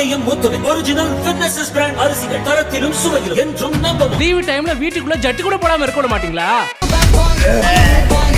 முத்துவின் original fitness brand அரிசிகள் தரத்திலும் சுவையிலும் என்றும் நம்பவும். லீவு டைம்ல வீட்டுக்குள்ள ஜட்டு கூட போடாம இருக்க மாட்டீங்களா?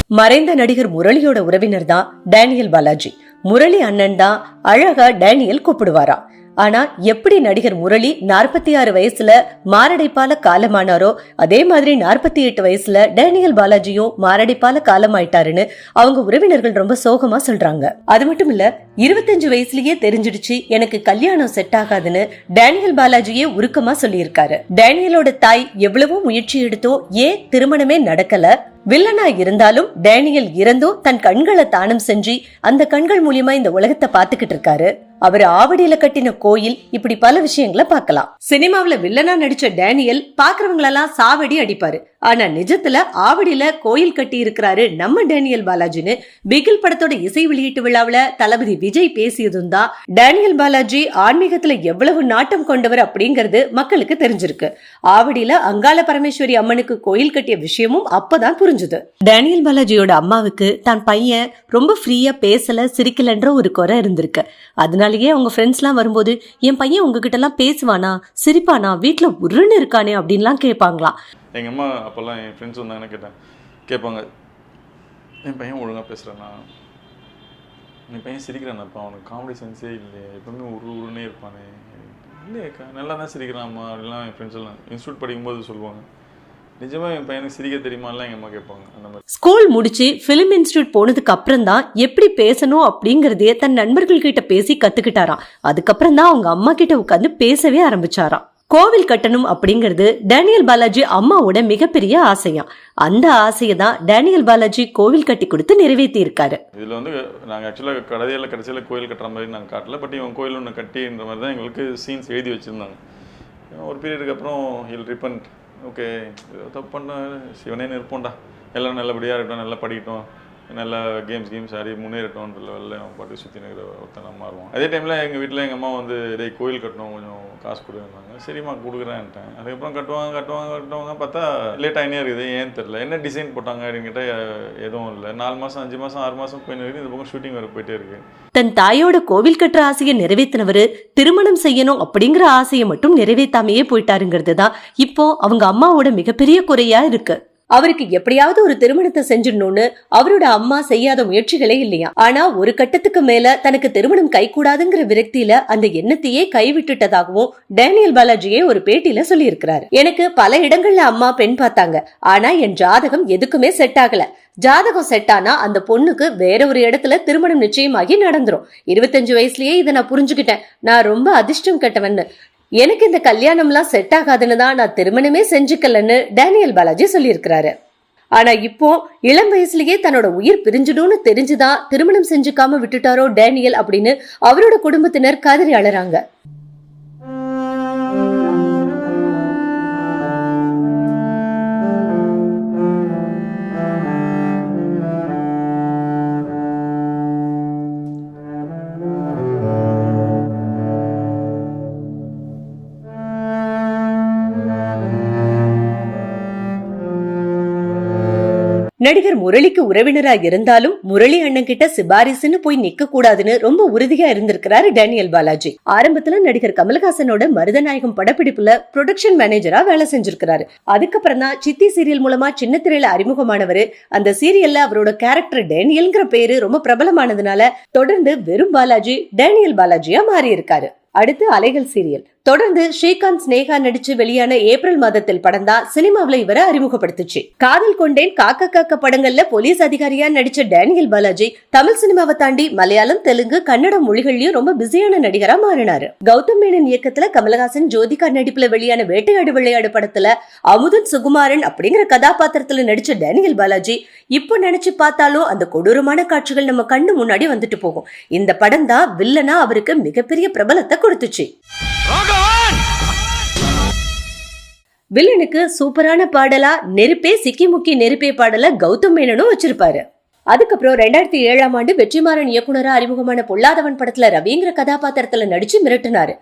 மறைந்த நடிகர் முரளியோட உறவினர் தான் டேனியல் பாலாஜி. முரளி அண்ணன் தான் அழகா டேனியல் கூப்பிடுவாரா. ஆனா எப்படி நடிகர் முரளி நாற்பத்தி ஆறு வயசுல மாரடைப்பால காலமானாரோ அதே மாதிரி நாற்பத்தி எட்டு வயசுல டேனியல் பாலாஜியும் மாரடைப்பால காலமாயிட்டாருன்னு அவங்க உறவினர்கள் ரொம்ப சோகமா சொல்றாங்க. அது மட்டும் இல்ல இருபத்தஞ்சு வயசுலயே தெரிஞ்சிடுச்சு எனக்கு கல்யாணம் செட் ஆகாதுன்னு டேனியல் பாலாஜியே உருக்கமா சொல்லியிருக்காரு. டேனியலோட தாய் எவ்வளவோ முயற்சி எடுத்தோ ஏன் திருமணமே நடக்கல? வில்லனா இருந்தாலும் டேனியல் இறந்தும் தன் கண்களை தானம் செஞ்சு அந்த கண்கள் மூலியமா இந்த உலகத்தை பாத்துக்கிட்டு இருக்காரு. அவர் ஆவடியில கட்டின கோயில் இப்படி பல விஷயங்களை பார்க்கலாம். சினிமாவுல வில்லனா நடிச்ச டேனியல் பாக்குறவங்களெல்லாம் சாவடி அடிப்பாரு. ஆனா நிஜத்துல ஆவடியில கோயில் கட்டி இருக்கிறாரு நம்ம டேனியல் பாலாஜின்னு பிகில் படத்தோட இசை வெளியீட்டு விழாவில தளபதி விஜய் பேசியதும் தான் டேனியல் பாலாஜி ஆன்மீகத்துல எவ்வளவு நாட்டம் கொண்டவர் அப்படிங்கறது மக்களுக்கு தெரிஞ்சிருக்கு. ஆவடியில அங்காள பரமேஸ்வரி அம்மனுக்கு கோயில் கட்டிய விஷயமும் அப்பதான் புரிஞ்சுது. டேனியல் பாலாஜியோட அம்மாவுக்கு தான் பையன் ரொம்ப ஃப்ரீயா பேசல சிரிக்கலன்ற ஒரு குறை இருந்திருக்கு. அதனால அதனாலயே அவங்க ஃப்ரெண்ட்ஸ்லாம் வரும்போது என் பையன் உங்ககிட்ட எல்லாம் பேசுவானா? சிரிப்பானா? வீட்டில் உருன்னு இருக்கானே? அப்படின்லாம் கேட்பாங்களாம் எங்கள் அம்மா அப்போல்லாம் என் ஃப்ரெண்ட்ஸ் வந்தாங்கன்னு கேட்டேன். கேட்பாங்க என் பையன் ஒழுங்காக பேசுகிறானா என் பையன் சிரிக்கிறானப்பா. அவனுக்கு காமெடி சென்ஸே இல்லையே. எப்பவுமே உரு உருன்னே இருப்பானே. இல்லையேக்கா நல்லா தான் சிரிக்கிறாம்மா அப்படிலாம் என் ஃப்ரெண்ட்ஸ் எல்லாம் இன்ஸ்டியூட் படிக்கும்போது சொல்லுவாங்க. நிஜமாக என் பையனுக்கு சிரிக்க தெரியுமாலாம் எங்கள் அம்மா கேட்பாங்க. அந்த மாதிரி. ஸ்கூல் முடிச்சு பிலிம் இன்ஸ்டியூட் போனதுக்கு அப்புறம் தான் எப்படி பேசணும் அப்படிங்கறதையே தன் நண்பர்கள் கிட்ட பேசி கத்துக்கிட்டாராம். அதுக்கப்புறம் தான் அவங்க அம்மா கிட்ட உட்காந்து பேசவே ஆரம்பிச்சாராம். கோவில் கட்டணும் அப்படிங்கிறது டேனியல் பாலாஜி அம்மாவோட மிகப்பெரிய ஆசையாம். அந்த ஆசையை தான் டேனியல் பாலாஜி கோவில் கட்டி கொடுத்து நிறைவேற்றி இருக்காரு இதில் வந்து நாங்கள் ஆக்சுவலாக கடைசியில் கடைசியில் கோயில் கட்டுற மாதிரி நாங்கள் காட்டல. பட் இவன் கோயில் ஒன்று கட்டின்ற மாதிரி தான் எங்களுக்கு சீன்ஸ் எழுதி வச்சுருந்தாங்க. ஒரு பீரியடுக்கு அப்புறம் ஹில் ரிப்பன்ட் ஓகே தப்பு பண்ண சிவனே இருப்போம்டா எல்லாம் நல்லபடியாக இருக்கட்டும் நல்லா படிக்கட்டும். நல்லா கேம்ஸ் கேம்ஸ் ஆடி முன்னேறட்டும்ன்ற லெவலில் அவன் பாட்டு சுற்றி நிற்கிற அம்மா மாறுவான். அதே டைமில் எங்கள் வீட்டில் எங்கள் அம்மா வந்து இதே கோயில் கட்டணும் கொஞ்சம் காசு கொடுக்குறாங்க சரிம்மா கொடுக்குறேன்ட்டேன். அதுக்கப்புறம் கட்டுவாங்க கட்டுவாங்க கட்டுவாங்க. பார்த்தா லேட் ஆகினே இருக்குது ஏன்னு தெரில என்ன டிசைன் போட்டாங்க? அப்படின்னு கேட்டால் எதுவும் இல்லை. நாலு மாதம் அஞ்சு மாதம் ஆறு மாதம் போயின்னு இருக்குது. இந்த பக்கம் ஷூட்டிங் வர போயிட்டே இருக்குது தன் தாயோட கோவில் கட்டுற ஆசையை நிறைவேற்றினவர் திருமணம் செய்யணும் அப்படிங்கிற ஆசையை மட்டும் நிறைவேற்றாமையே போயிட்டாருங்கிறது தான் இப்போ அவங்க அம்மாவோட மிகப்பெரிய குறையா இருக்கு. அவருக்கு எப்படியாவது ஒரு திருமணத்தை செஞ்சிடணும்னு அவரோட அம்மா செய்யாத முயற்சிகளே இல்லையா? ஆனா ஒரு கட்டத்துக்கு மேல தனக்கு திருமணம் கைகூடாதுங்கிற விரக்தியில அந்த எண்ணத்தையே கைவிட்டுட்டதாகவும் டேனியல் பாலாஜியே ஒரு பேட்டியில சொல்லியிருக்கிறாரு. எனக்கு பல இடங்கள்ல அம்மா பெண் பார்த்தாங்க. ஆனா என் ஜாதகம் எதுக்குமே செட் ஆகல. ஜாதகம் செட் ஆனா அந்த பொண்ணுக்கு வேற ஒரு இடத்துல திருமணம் நிச்சயமாகி நடந்துரும். இருபத்தஞ்சு வயசுலயே இதை நான் புரிஞ்சுக்கிட்டேன். நான் ரொம்ப அதிர்ஷ்டம் கெட்டவன்னு. எனக்கு இந்த கல்யாணம்லாம் செட் ஆகாதுன்னு தான் நான் திருமணமே செஞ்சுக்கலன்னு டேனியல் பாலாஜி சொல்லியிருக்கிறாரு. ஆனா இப்போ இளம் வயசுலயே தன்னோட உயிர் பிரிஞ்சிடும்னு தெரிஞ்சுதான் திருமணம் செஞ்சுக்காம விட்டுட்டாரோ டேனியல் அப்படின்னு அவரோட குடும்பத்தினர் கதறி அழறாங்க நடிகர் முரளிக்கு உறவினரா இருந்தாலும் முரளி அண்ணன் கிட்ட சிபாரிசுன்னு போய் நிக்க கூடாதுன்னு ரொம்ப உறுதியா இருந்திருக்கிறாரு டேனியல் பாலாஜி. ஆரம்பத்துல நடிகர் கமலஹாசனோட மருதநாயகம் படப்பிடிப்புல ப்ரொடக்ஷன் மேனேஜரா வேலை செஞ்சிருக்கிறாரு. அதுக்கப்புறம் தான் சித்தி சீரியல் மூலமா சின்ன திரையில அறிமுகமானவர். அந்த சீரியல்ல அவரோட கேரக்டர் டேனியல்ங்கிற பேரு ரொம்ப பிரபலமானதுனால தொடர்ந்து வெறும் பாலாஜி டேனியல் பாலாஜியா மாறி இருக்காரு அடுத்து அலைகள் சீரியல் தொடர்ந்து ஸ்ரீகாந்த் ஸ்னேகா நடிச்சு வெளியான ஏப்ரல் மாதத்தில் படம் தான் சினிமாவில இவரை அறிமுகப்படுத்துச்சு. காதல் கொண்டேன் காக்க காக்க படங்கள்ல போலீஸ் அதிகாரியா நடிச்ச டேனியல் பாலாஜி தமிழ் சினிமாவை தாண்டி மலையாளம் தெலுங்கு கன்னடம் மொழிகள்லயும் ரொம்ப பிஸியான நடிகரா மாறினாரு. கௌதம் மேனன் இயக்கத்துல கமலஹாசன் ஜோதிகா நடிப்புல வெளியான வேட்டையாடு விளையாடு படத்துல அமுதன் சுகுமாரன் அப்படிங்கிற கதாபாத்திரத்துல நடிச்ச டேனியல் பாலாஜி இப்போ நினைச்சு பார்த்தாலும் அந்த கொடூரமான காட்சிகள் நம்ம கண்ணு முன்னாடி வந்துட்டு போகும். இந்த படம் தான் வில்லனா அவருக்கு மிகப்பெரிய பிரபலத்தை கொடுத்துச்சு. வில்லனுக்கு சூப்பரான பாடலா நெருப்பே சிக்கி முக்கி நெருப்பே பாடல கௌதம் மேனனும் வச்சிருப்பாரு. அதுக்கப்புறம் ரெண்டாயிரத்தி ஏழாம் ஆண்டு வெற்றிமாறன் இயக்குனரா அறிமுகமான பொல்லாதவன் படத்துல ரவிங்கிற கதாபாத்திரத்துல நடிச்சு மிரட்டினாரு.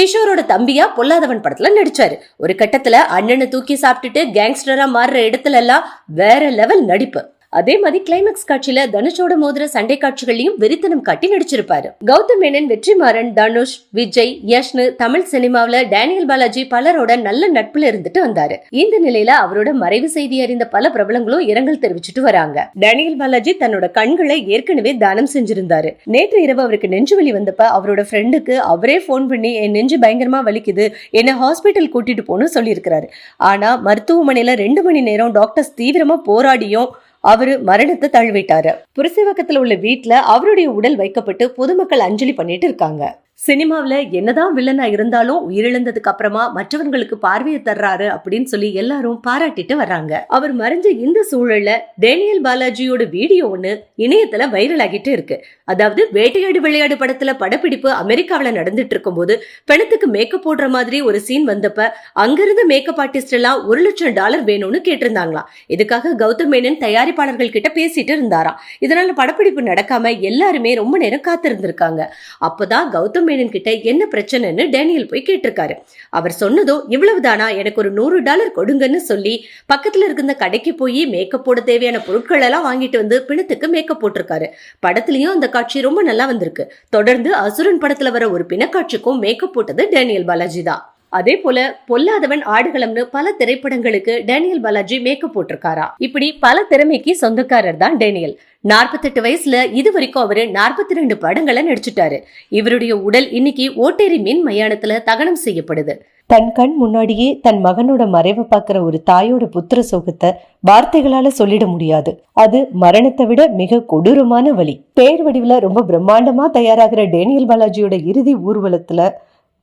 கிஷோரோட தம்பியா பொல்லாதவன் படத்துல நடிச்சாரு. ஒரு கட்டத்துல அண்ணனை தூக்கி சாப்பிட்டுட்டு கேங்ஸ்டரா மாறுற இடத்துல எல்லாம் வேற லெவல் நடிப்பு. அதே மாதிரி கிளைமேக்ஸ் காட்சியில தனுஷோட மோதிர சண்டை காட்சிகளையும் வெறித்தனம் காட்டி நடிச்சிருப்பாரு. கௌதம் மேனன் வெற்றிமாறன் தனுஷ் விஜய் யஷ்னு தமிழ் சினிமாவில டேனியல் பாலாஜி பலரோட நல்ல நட்புல இருந்துட்டு வந்தாரு. இந்த நிலையில அவரோட மறைவு செய்தி அறிந்த பல பிரபலங்களும் இரங்கல் தெரிவிச்சுட்டு வராங்க. டேனியல் பாலாஜி தன்னோட கண்களை ஏற்கனவே தானம் செஞ்சிருந்தாரு. நேற்று இரவு அவருக்கு நெஞ்சு வலி வந்தப்ப அவரோட ஃப்ரெண்டுக்கு அவரே ஃபோன் பண்ணி என் நெஞ்சு பயங்கரமா வலிக்குது என்ன ஹாஸ்பிட்டல் கூட்டிட்டு போன்னு சொல்லியிருக்கிறாரு. ஆனா மருத்துவமனையில ரெண்டு மணி நேரம் டாக்டர்ஸ் தீவிரமா போராடியும் அவரு மரணத்தை தழுவிட்டாரு. புரசைவாக்கத்துல உள்ள வீட்டுல அவருடைய உடல் வைக்கப்பட்டு பொதுமக்கள் அஞ்சலி பண்ணிட்டு இருக்காங்க. சினிமாவுல என்னதான் வில்லனா இருந்தாலும் உயிரிழந்ததுக்கு அப்புறமா மற்றவங்களுக்கு பார்வையை தர்றாரு அப்படின்னு சொல்லி எல்லாரும் பாராட்டிட்டு வர்றாங்க. அவர் மறைஞ்ச இந்த சூழல்ல டேனியல் பாலாஜியோட வீடியோ ஒண்ணு இணையத்துல வைரல் ஆகிட்டு இருக்கு. அதாவது வேட்டையாடு விளையாடு படத்துல படப்பிடிப்பு அமெரிக்காவுல நடந்துட்டு இருக்கும்போது பெணத்துக்கு மேக்கப் போடுற மாதிரி ஒரு சீன் வந்தப்ப அங்கிருந்து மேக்கப் ஆர்டிஸ்ட் எல்லாம் ஒரு லட்சம் டாலர் வேணும்னு கேட்டிருந்தாங்களாம். இதுக்காக கௌதம் மேனன் தயாரிப்பாளர்கள் கிட்ட பேசிட்டு இருந்தாராம். இதனால படப்பிடிப்பு நடக்காம எல்லாருமே ரொம்ப நேரம் காத்திருந்திருக்காங்க. அப்பதான் கௌதம் மேனன் கிட்ட என்ன பிரச்சனைன்னு டேனியல் போய் கேட்டிருக்காரு. அவர் சொன்னதோ இவ்வளவுதானா? எனக்கு ஒரு நூறு டாலர் கொடுங்கன்னு சொல்லி பக்கத்துல இருந்த கடைக்கு போய் மேக்கப் போட தேவையான பொருட்கள் எல்லாம் வாங்கிட்டு வந்து பிணத்துக்கு மேக்கப் போட்டிருக்காரு. படத்துலயும் அந்த காட்சி ரொம்ப நல்லா வந்திருக்கு. தொடர்ந்து அசுரன் படத்துல வர ஒரு பிணக்காட்சிக்கும் மேக்கப் போட்டது டேனியல் பாலாஜி தான். அதே போல பொல்லாதவன் ஆடுகளம்னு பல திரைப்படங்களுக்கு டேனியல் பாலாஜி மேக்கப் போட்டிருக்காரா? இப்படி பல திறமைக்கு சொந்தக்காரர் தான் டேனியல். நாற்பத்தெட்டு வயசுல இது வரைக்கும் அவரு நாற்பத்தி ரெண்டு படங்களை நடிச்சுட்டாரு. இவருடைய உடல் இன்னைக்கு ஓட்டேரி மின் மயானத்துல தகனம் செய்யப்படுது. தன் கண் முன்னாடியே தன் மகனோட மறைவை பார்க்கிற ஒரு தாயோட புத்திர சோகத்தை வார்த்தைகளால சொல்லிட முடியாது. அது மரணத்தை விட மிக கொடூரமான வழி பேர் வடிவுல ரொம்ப பிரம்மாண்டமா தயாராகிற டேனியல் பாலாஜியோட இறுதி ஊர்வலத்துல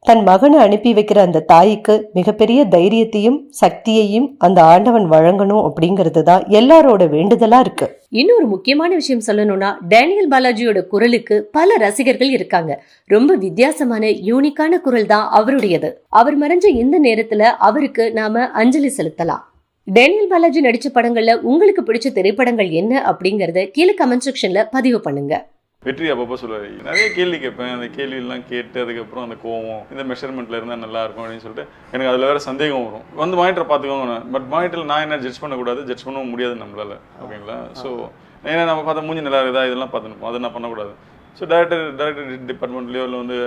தன் மகனை அனுப்பி வைக்கிற அந்த தாய்க்கு மிகப்பெரிய தைரியத்தையும் சக்தியையும் அந்த ஆண்டவன் வழங்கணும் அப்படிங்கிறது தான் எல்லாரோட வேண்டுதலா இருக்கு. இன்னொரு முக்கியமான விஷயம் சொல்லணும்னா டேனியல் பாலாஜியோட குரலுக்கு பல ரசிகர்கள் இருக்காங்க. ரொம்ப வித்தியாசமான யூனிக்கான குரல் தான் அவருடையது. அவர் மறைஞ்ச இந்த நேரத்துல அவருக்கு நாம அஞ்சலி செலுத்தலாம். டேனியல் பாலாஜி நடிச்ச படங்கள்ல உங்களுக்கு பிடிச்ச திரைப்படங்கள் என்ன அப்படிங்கறத கீழே கமெண்ட் செக்ஷன்ல பதிவு பண்ணுங்க. வெற்றி அப்பப்போ சொல்லுவார். நிறைய கேள்வி கேட்பேன். அந்த கேள்வியெல்லாம் கேட்டு அதுக்கப்புறம் அந்த கோவம் இந்த மெஷர்மெண்ட்டில் இருந்தால் நல்லா இருக்கும் அப்படின்னு சொல்லிட்டு எனக்கு அதில் வேறு சந்தேகம் வரும். வந்து மானிட்டரை பார்த்துக்கோங்க பட் மானிட்டரில் நான் என்ன ஜட்ஜ் பண்ணக்கூடாது? ஜட்ஜ் பண்ணவும் முடியாது நம்மளால. ஓகேங்களா? ஸோ ஏன்னா நம்ம பார்த்தா மூஞ்சி நல்லா இருக்குதா? இதெல்லாம் பார்த்துருப்போம் அதை நான் பண்ணக்கூடாது. ஸோ டேரக்டர் டேரக்டர் டிபார்ட்மெண்ட்லேயோ இல்லை வந்து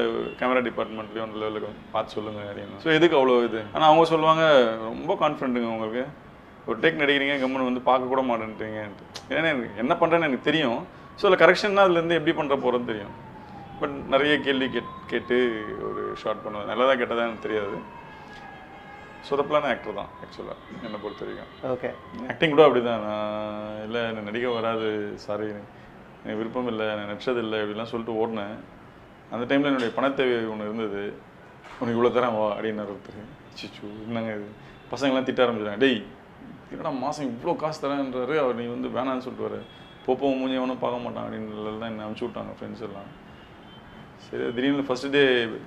கேமரா டிபார்ட்மெண்ட்லேயோ அந்த லெவலுக்கு பார்த்து சொல்லுங்கள் அப்படின்னு. ஸோ எதுக்கு அவ்வளோ இது? ஆனால் அவங்க சொல்லுவாங்க ரொம்ப கான்ஃபிடென்ட்டுங்க உங்களுக்கு. ஒரு டேக் நடிக்கிறீங்க கம்மன் வந்து பார்க்க கூட மாட்டேன்றீங்க ஏன்னா எனக்கு என்ன பண்ணுறேன்னு எனக்கு தெரியும். ஸோ அதில் கரெக்ஷன்னா அதுலேருந்து எப்படி பண்ணுற போகிறோன்னு தெரியும். பட் நிறைய கேள்வி கேட் கேட்டு ஒரு ஷார்ட் பண்ணுவேன். நல்லதா கெட்டதா எனக்கு தெரியாது. சொதப்பலான ஆக்டர் தான் ஆக்சுவலாக என்னை பொறுத்த வரைக்கும். ஓகே ஆக்டிங் கூட அப்படி தான் நான் இல்லை எனக்கு நடிக்க வராது. சாரி எனக்கு விருப்பம் இல்லை. எனக்கு நடிச்சது இல்லை அப்படிலாம் சொல்லிட்டு ஓடினேன். அந்த டைமில் என்னுடைய பணத்தேவை ஒன்று இருந்தது. உனக்கு இவ்வளோ தரேன் வா அப்படின்னு ஒருத்தர் சிச்சு என்னங்க இது? பசங்கள்லாம் திட்ட ஆரம்பிச்சிட்டாங்க. டேய் என்னடா மாதம் இவ்வளோ காசு தரேன்றாரு அவர் நீ வந்து வேணான்னு சொல்லிட்டு வர போப்போ மூஞ்சி எவனும் பார்க்க மாட்டான் அப்படின்னு தான் என்னை அனுப்பிச்சி விட்டாங்க ஃப்ரெண்ட்ஸ் எல்லாம். சரி திடீர்னு ஃபஸ்ட் டே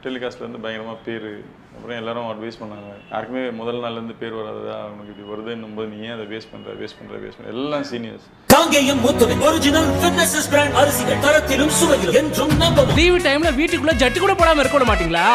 டெலிகாஸ்ட்லேருந்து பயங்கரமாக பேர். அப்புறம் எல்லாரும் அட்வைஸ் பண்ணாங்க. யாருக்குமே முதல் நாள்லேருந்து பேர் வராதா அவனுக்கு இப்படி வருதுன்னும் போது நீ ஏன் அதை வேஸ்ட் பண்ணுற வேஸ்ட் பண்ணுற வேஸ்ட் பண்ணுற எல்லாம் seniors Kangeyam original fitness brand அரிசிகள் தரத்திலும் சுவையிலும் என்றும் நம்பவும். லீவு டைம்ல வீட்டுக்குள்ள ஜட்டி கூட போடாம இருக்க மாட்டீங்களா?